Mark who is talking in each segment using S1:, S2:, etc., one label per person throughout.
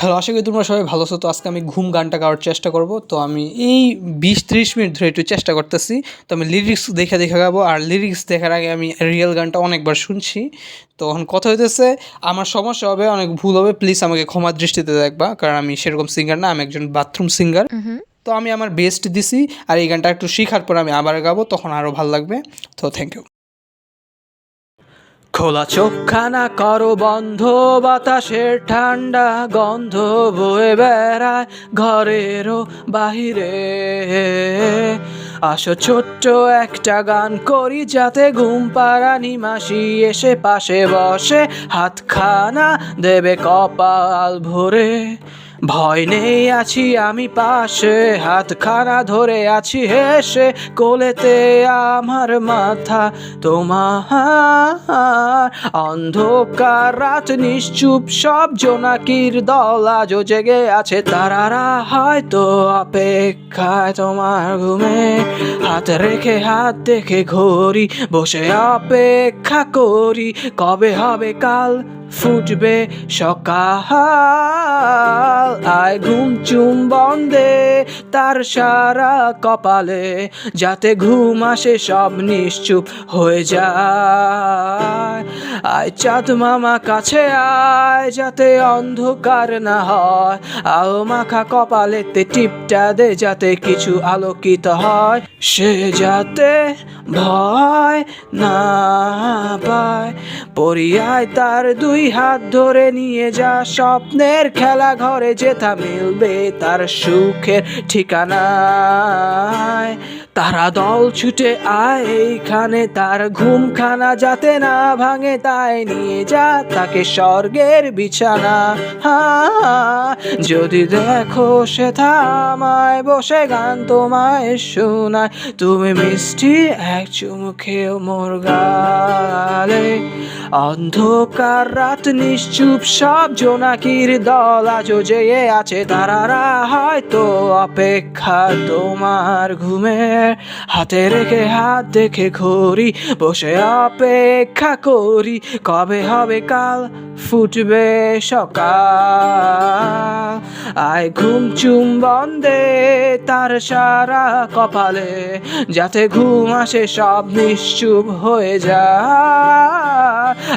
S1: Hello আশা করি তোমরা সবাই ভালো আছো। তো আজকে আমি ঘুম গানটা গাওয়ার চেষ্টা করব। তো আমি এই বিশ ত্রিশ মিনিট ধরে একটু চেষ্টা করতেছি। তো আমি লিরিক্স দেখে দেখে গাবো। আর লিরিক্স দেখার আগে আমি রিয়েল গানটা অনেকবার শুনছি। তো এখন কথা হইতেছে আমার সমস্যা হবে অনেক ভুল হবে। প্লিজ আমাকে ক্ষমা দৃষ্টিতে দেখবা। কারণ আমি সেরকম সিঙ্গার না আমি একজন বাথরুম সিঙ্গার তো আমি আমার বেস্ট দিছি। আর এই গানটা একটু শেখার পর আমি আবার গাবো তখন আরও ভালো লাগবে। তো থ্যাংক ইউ খোলা চোখখানা করো বন্ধ, বাতাসের ঠান্ডা গন্ধ বয়ে বেড়ায় ঘরেরও বাহিরে। আসো ছোট্ট একটা গান করি যাতে ঘুম পাড়ানি মাসি এসে পাশে বসে, হাতখানা দেবে কপাল ভরে। ভয় নেই, আছি আমি পাশে। হাতখানা ধরে আছি হেসে, কোলেতে আমার মাথা। তোমার অন্ধকার রাত নিশ্চুপ, সব জোনাকির দল আজও জেগে আছে। তারারা হয়তো অপেক্ষায় তোমার ঘুমে। হাত রেখে, হাত দেখে ঘড়ি, বসে অপেক্ষা করি। কবে হবে কাল? ফুটবে সকাল। আয় ঘুম চুম বন্দে তার সারা কপালে, যাতে ঘুম আসে সব নিশ্চুপ হয়ে যায়। আয় চাঁদ মামা কাছে আয়, যাতে অন্ধকার না হয়। আও মাখা কপালেতে টিপটা দে, যাতে কিছু আলোকিত হয়। সে যাতে ভয় না পায়। পরিয়ায় তার দুই হাত ধরে নিয়ে যা স্বপ্নের খেলা ঘরে যেথা মিলবে তার সুখের ঠিকানায়। তারা দল ছুটে আয় এইখানে, তার ঘুমখানা যাতে না ভাঙে, তাই নিয়ে যা তাকে স্বর্গের বিছানা। যদি দেখো সে থামায় বসে গান তোমায় শোনায়, তুমি মিষ্টি এক চুমুখেও মোর গালে। অন্ধকার রাত নিশ্চুপ সব জোনাকির দল আজও জেগে আছে। তারারা হয়তো অপেক্ষা তোমার ঘুমের হাতে রেখে হাত দেখে ঘড়ি, বসে অপেক্ষা করি, কবে হবে কাল? ফুটবে সকাল। আয় ঘুম চুম বন্দে তার সারা কপালে, যাতে ঘুম আসে সব নিশ্চুপ হয়ে যায়।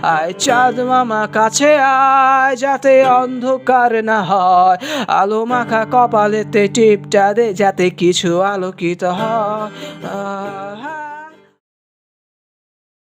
S1: আয়, চাঁদ মামা কাছে আয়, যাতে অন্ধকার না হয়। আলো মাখা কপালেতে টিপটা দে, যাতে কিছু আলোকিত হয়।